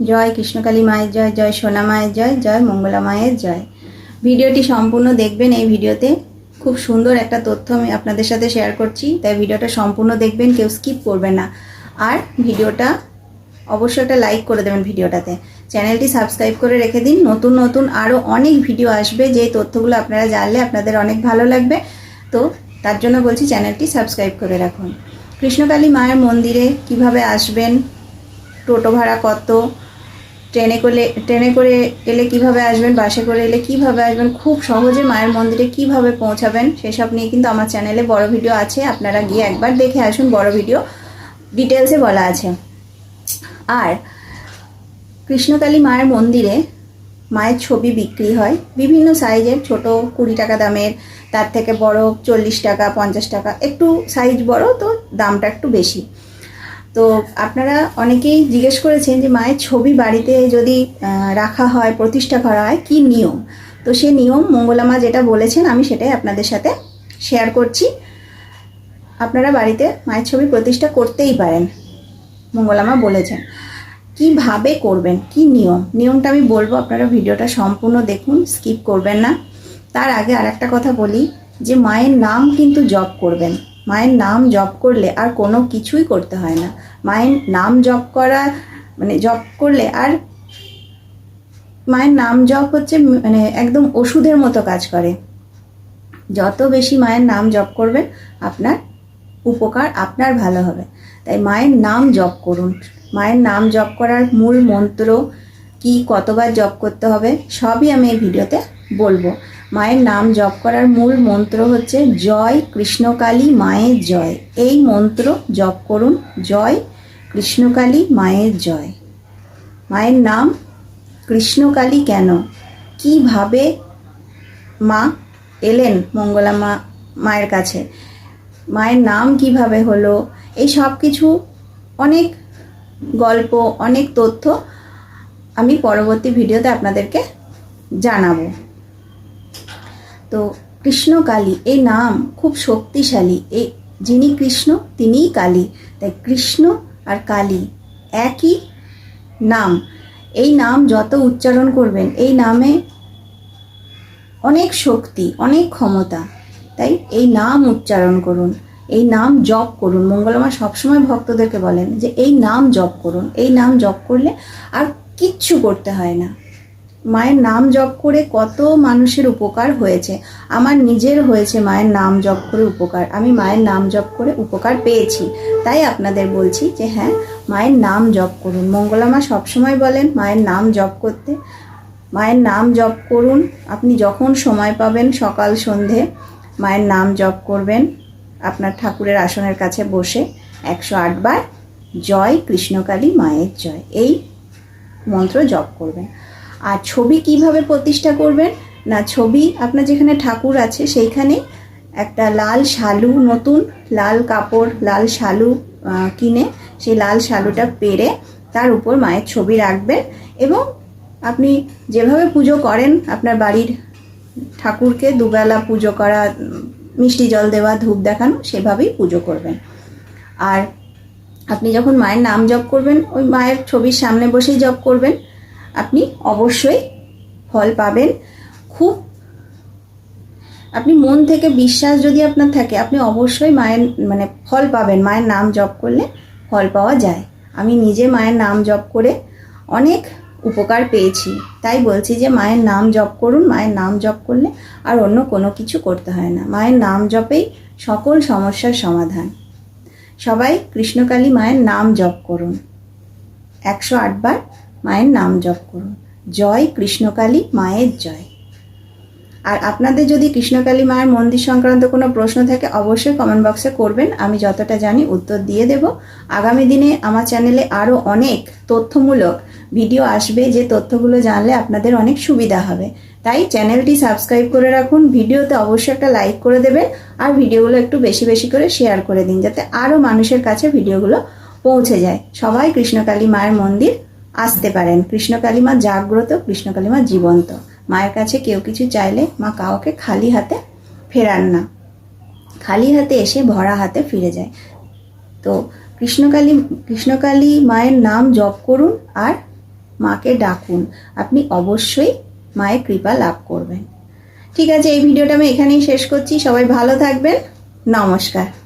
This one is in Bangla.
জয় কৃষ্ণকালী মায়ের জয় জয় সোনা মায়ের জয় জয় মঙ্গলা মায়ের জয়। ভিডিওটি সম্পূর্ণ দেখবেন এই ভিডিওতে। খুব সুন্দর একটা তথ্য আমি আপনাদের সাথে শেয়ার করছি, তাই ভিডিওটা সম্পূর্ণ দেখবেন, কেউ স্কিপ করবেন না। আর ভিডিওটা অবশ্যই একটা লাইক করে দেবেন ভিডিওটাতে। চ্যানেলটি সাবস্ক্রাইব করে রেখে দিন। নতুন নতুন আরও অনেক ভিডিও আসবে, যে তথ্যগুলো আপনারা জানলে আপনাদের অনেক ভালো লাগবে। তো তার জন্য বলছি চ্যানেলটি সাবস্ক্রাইব করে রাখুন। কৃষ্ণকালী মায়ের মন্দিরে কীভাবে আসবেন? টোটো ভাড়া কত? ট্রেনে করে ট্রেনে করে এলে কীভাবে আসবেন, বাসে করে এলে কীভাবে আসবেন, খুব সহজে মায়ের মন্দিরে কীভাবে পৌঁছাবেন, সেসব নিয়ে কিন্তু আমার চ্যানেলে বড় ভিডিও আছে, আপনারা গিয়ে একবার দেখে আসুন, বড় ভিডিও। ডিটেলসে বলা আছে। আর কৃষ্ণকালী মায়ের মন্দিরে মায়ের ছবি বিক্রি হয়, বিভিন্ন সাইজের, ছোট কুড়ি টাকা দামের, তার থেকে বড় চল্লিশ টাকা, পঞ্চাশ টাকা, একটু সাইজ বড় তো দামটা একটু বেশি। তো আপনারা অনেকেই জিজ্ঞেস করেছেন যে মায়ের ছবি বাড়িতে যদি রাখা হয়, প্রতিষ্ঠা করা হয়, কী নিয়ম? তো সে নিয়ম মঙ্গলামা যেটা বলেছেন, আমি সেটাই আপনাদের সাথে শেয়ার করছি। আপনারা বাড়িতে মায়ের ছবি প্রতিষ্ঠা করতেই পারেন মঙ্গলামা বলেছেন। কীভাবে করবেন? কি নিয়ম? নিয়মটা আমি বলব, আপনারা ভিডিওটা সম্পূর্ণ দেখুন স্কিপ করবেন না। তার আগে আর একটা কথা বলি যে মায়ের নাম কিন্তু জপ করবেন। মায়ের নাম জপ করলে আর কোনো কিছুই করতে হয় না। মায়ের নাম জপ করা মানে জপ করলে আর মায়ের নাম জপ হচ্ছে মানে একদম ওষুধের মতো কাজ করে। যত বেশি মায়ের নাম জপ করবেন, আপনার উপকার আপনার ভালো হবে। তাই মায়ের নাম জপ করুন। মায়ের নাম জপ করার মূল মন্ত্র কি, কতবার জপ করতে হবে, সবই আমি এই ভিডিওতে বলব। মায়ের নাম জপ করার মূল মন্ত্র হচ্ছে জয় কৃষ্ণকালী মায়ের জয়। এই মন্ত্র জপ করুন, জয় কৃষ্ণকালী মায়ের জয়। মায়ের নাম কৃষ্ণকালী কেন? কীভাবে মা এলেন মঙ্গলা মা, মায়ের কাছে? মায়ের নাম কীভাবে হলো? এই সব কিছু অনেক গল্প, অনেক তথ্য আমি পরবর্তী ভিডিওতে আপনাদেরকে জানাব। তো কৃষ্ণকালী এই নাম খুব শক্তিশালী। এই যিনি কৃষ্ণ, তিনিই কালী। তাই কৃষ্ণ আর কালী একই নাম। এই নাম যত উচ্চারণ করবেন, এই নামে অনেক শক্তি, অনেক ক্ষমতা। তাই এই নাম উচ্চারণ করুন, এই নাম জপ করুন। মঙ্গলমা সবসময় ভক্তদেরকে বলেন যে, এই নাম জপ করুন, এই নাম জপ করলে আর কিচ্ছু করতে হয় না। মায়ের নাম জপ করে কত মানুষের উপকার হয়েছে। আমার নিজের হয়েছে মায়ের নাম জপ করে উপকার। আমি মায়ের নাম জপ করে উপকার পেয়েছি। তাই আপনাদের বলছি যে হ্যাঁ মায়ের নাম জপ করুন। মঙ্গলামা সবসময় বলেন, মায়ের নাম জপ করতে। মায়ের নাম জপ করুন। আপনি যখন সময় পাবেন সকাল সন্ধে, মায়ের নাম জপ করবেন আপনার ঠাকুরের আসনের কাছে বসে। একশো আটবার জয় কৃষ্ণকালী মায়ের জয়। এই মন্ত্র জপ করবেন। আর ছবি কীভাবে প্রতিষ্ঠা করবেন? না, ছবি আপনার যেখানে ঠাকুর আছে সেইখানে একটা লাল শালু নতুন, লাল কাপড়, লাল শালু কিনে সেই লাল শালুটা পেরে তার উপর মায়ের ছবি রাখবেন এবং আপনি যেভাবে পুজো করেন, আপনার বাড়ির ঠাকুরকে দুবেলা পুজো করা, মিষ্টি জল দেওয়া, ধূপ দেখানো, সেভাবেই পুজো করবেন। আর আপনি যখন মায়ের নাম জপ করবেন, ওই মায়ের ছবির সামনে বসেই জপ করবেন। আপনি অবশ্যই ফল পাবেন। খুব আপনি মন থেকে বিশ্বাস যদি আপনার থাকে, আপনি অবশ্যই মায়ের মানে ফল পাবেন। মায়ের নাম জপ করলে ফল পাওয়া যায়। আমি নিজে মায়ের নাম জপ করে অনেক উপকার পেয়েছি। তাই বলছি যে মায়ের নাম জপ করুন, মায়ের নাম জপ করলে আর অন্য কোনো কিছু করতে হয় না। মায়ের নাম জপেই সকল সমস্যার সমাধান। সবাই কৃষ্ণকালী মায়ের নাম জপ করুন। একশো আটবার মায়ের নাম জপ করুন। জয় কৃষ্ণকালী মায়ের জয়। আর আপনাদের যদি কৃষ্ণকালী মায়ের মন্দির সংক্রান্ত কোনো প্রশ্ন থাকে, অবশ্যই কমেন্ট বক্সে করবেন। আমি যতটা জানি উত্তর দিয়ে দেব। আগামী দিনে আমার চ্যানেলে আরও অনেক তথ্যমূলক ভিডিও আসবে। যে তথ্যগুলো জানলে আপনাদের অনেক সুবিধা হবে। তাই চ্যানেলটি সাবস্ক্রাইব করে রাখুন। ভিডিওতে অবশ্যই একটা লাইক করে দেবেন। আর ভিডিওগুলো একটু বেশি বেশি করে শেয়ার করে দিন, যাতে আরও মানুষের কাছে ভিডিওগুলো পৌঁছে যায়। সবাই কৃষ্ণকালী মায়ের মন্দির আসতে পারেন। কৃষ্ণকালী মা জাগ্রত কৃষ্ণকালী মা জীবন্ত। মায়ের কাছে কেউ কিছু চাইলে মা কাউকে খালি হাতে ফেরান না। খালি হাতে এসে ভরা হাতে ফিরে যায়। তো কৃষ্ণকালী কৃষ্ণকালী মায়ের নাম জপ করুন আর মাকে ডাকুন। আপনি অবশ্যই মায়ের কৃপা লাভ করবেন। ঠিক আছে, এই ভিডিওটা আমি এখানেই শেষ করছি। সবাই ভালো থাকবেন। নমস্কার।